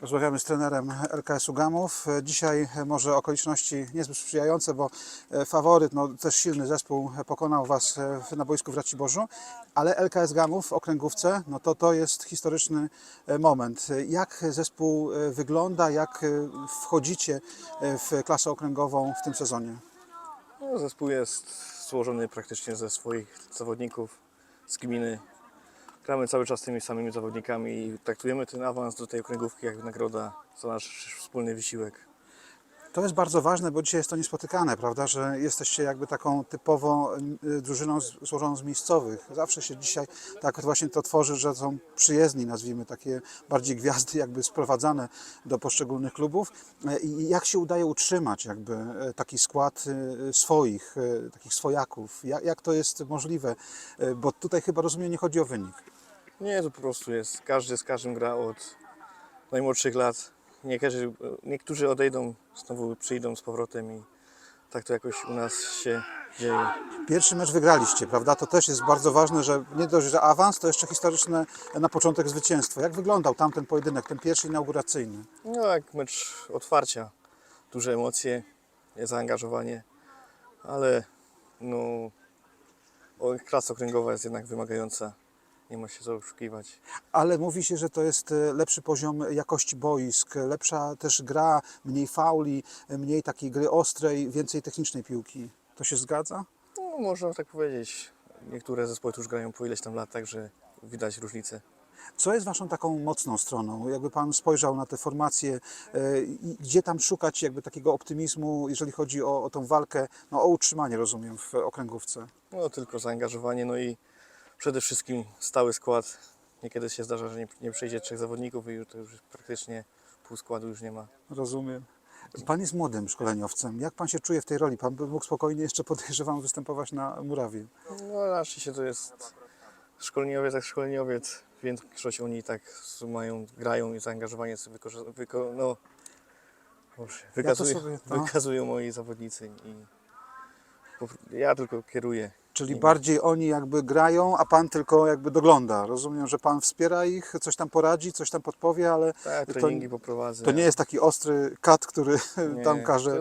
Rozmawiamy z trenerem LKS-u Gamów. Dzisiaj może okoliczności niezbyt sprzyjające, bo e, faworyt, no też silny zespół pokonał Was e, na boisku w Raciborzu, ale LKS Gamów w okręgówce, no to to jest historyczny e, moment. Jak zespół wygląda, jak wchodzicie w klasę okręgową w tym sezonie? No, zespół jest złożony praktycznie ze swoich zawodników z gminy. Gramy cały czas tymi samymi zawodnikami i traktujemy ten awans do tej okręgówki jak nagroda za nasz wspólny wysiłek. To jest bardzo ważne, bo dzisiaj jest to niespotykane, prawda, że jesteście jakby taką typowo y, drużyną z- złożoną z miejscowych. Zawsze się dzisiaj tak właśnie to tworzy, że są przyjezdni, nazwijmy, takie bardziej gwiazdy jakby sprowadzane do poszczególnych klubów. E, I jak się udaje utrzymać jakby e, taki skład y, swoich, takich swojaków? Jak, jak to jest możliwe? E, Bo tutaj chyba rozumiem, nie chodzi o wynik. Nie, to po prostu jest, każdy z każdym gra od najmłodszych lat. Niektórzy, niektórzy odejdą, znowu przyjdą z powrotem i tak to jakoś u nas się dzieje. Pierwszy mecz wygraliście, prawda? To też jest bardzo ważne, że nie dość, że awans, to jeszcze historyczne na początek zwycięstwo. Jak wyglądał tamten pojedynek, ten pierwszy inauguracyjny? No jak mecz otwarcia, duże emocje, zaangażowanie, ale no, klasa okręgowa jest jednak wymagająca, nie ma się co oszukiwać. Ale mówi się, że to jest e, lepszy poziom jakości boisk, lepsza też gra, mniej fauli, mniej takiej gry ostrej, więcej technicznej piłki. To się zgadza? No, można tak powiedzieć, niektóre zespoły tu już grają po ileś tam lat, także widać różnicę. Co jest Waszą taką mocną stroną? Jakby Pan spojrzał na te formacje, i gdzie tam szukać jakby takiego optymizmu, jeżeli chodzi o, o tą walkę, no, o utrzymanie, rozumiem, w okręgówce? No tylko zaangażowanie, no i przede wszystkim stały skład. Niekiedy się zdarza, że nie, nie przejdzie trzech zawodników i już to już praktycznie pół składu już nie ma. Rozumiem. Pan jest młodym szkoleniowcem. Jak pan się czuje w tej roli? Pan by mógł spokojnie jeszcze podejrzewam występować na murawie. No raczej się to jest szkoleniowiec jak szkoleniowiec. Większość oni tak mają, grają i zaangażowanie sobie wyko, no, wykazują, sobie- no. wykazują moi zawodnicy i ja tylko kieruję. Czyli nimi. bardziej oni jakby grają, a pan tylko jakby dogląda. Rozumiem, że pan wspiera ich, coś tam poradzi, coś tam podpowie, ale Tak, to, to nie jest taki ostry kat, który Nie, tam każe.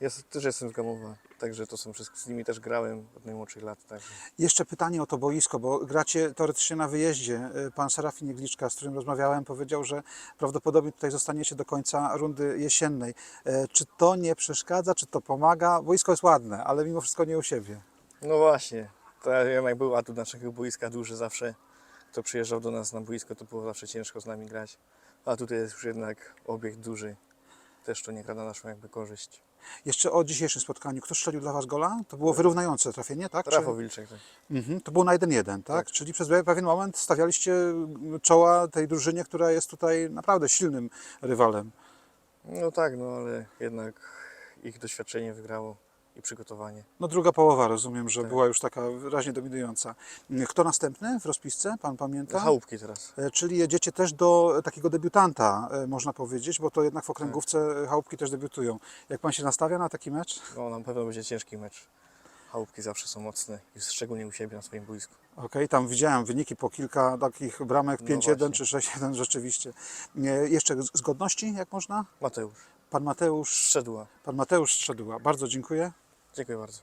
Jest, też jestem z Gamowa, także to są wszystko, z nimi też grałem od najmłodszych lat. Także. Jeszcze pytanie o to boisko, bo gracie teoretycznie na wyjeździe. Pan Serafin Jegliczka, z którym rozmawiałem, powiedział, że prawdopodobnie tutaj zostaniecie do końca rundy jesiennej. E, Czy to nie przeszkadza, czy to pomaga? Boisko jest ładne, ale mimo wszystko nie u siebie. No właśnie, to jednak był atut naszego boiska duży zawsze. Kto przyjeżdżał do nas na boisko, to było zawsze ciężko z nami grać. A tutaj jest już jednak obiekt duży. Też to nie gra na naszą jakby korzyść. Jeszcze o dzisiejszym spotkaniu. Kto strzelił dla Was gola? To było wyrównujące trafienie, tak? Rafał Wilczek. Tak. Mhm, to było na 1-1, tak? Tak. Czyli przez pewien moment stawialiście czoła tej drużynie, która jest tutaj naprawdę silnym rywalem. No tak, no ale jednak ich doświadczenie wygrało i przygotowanie. No druga połowa, rozumiem, że Tak. była już taka wyraźnie dominująca. Kto następny w rozpisce? Pan pamięta? Chałupki teraz. E, Czyli jedziecie też do takiego debiutanta, e, można powiedzieć, bo to jednak w okręgówce chałupki też debiutują. Jak Pan się nastawia na taki mecz? No na pewno będzie ciężki mecz. Chałupki zawsze są mocne szczególnie u siebie na swoim boisku. Okej, tam widziałem wyniki po kilka takich bramek, No 5-1 właśnie. czy 6-1 rzeczywiście. E, Jeszcze z- zgodności, jak można? Mateusz Pan Mateusz Szczedła. Pan Mateusz Strzedła. Bardzo dziękuję. Dziękuję bardzo.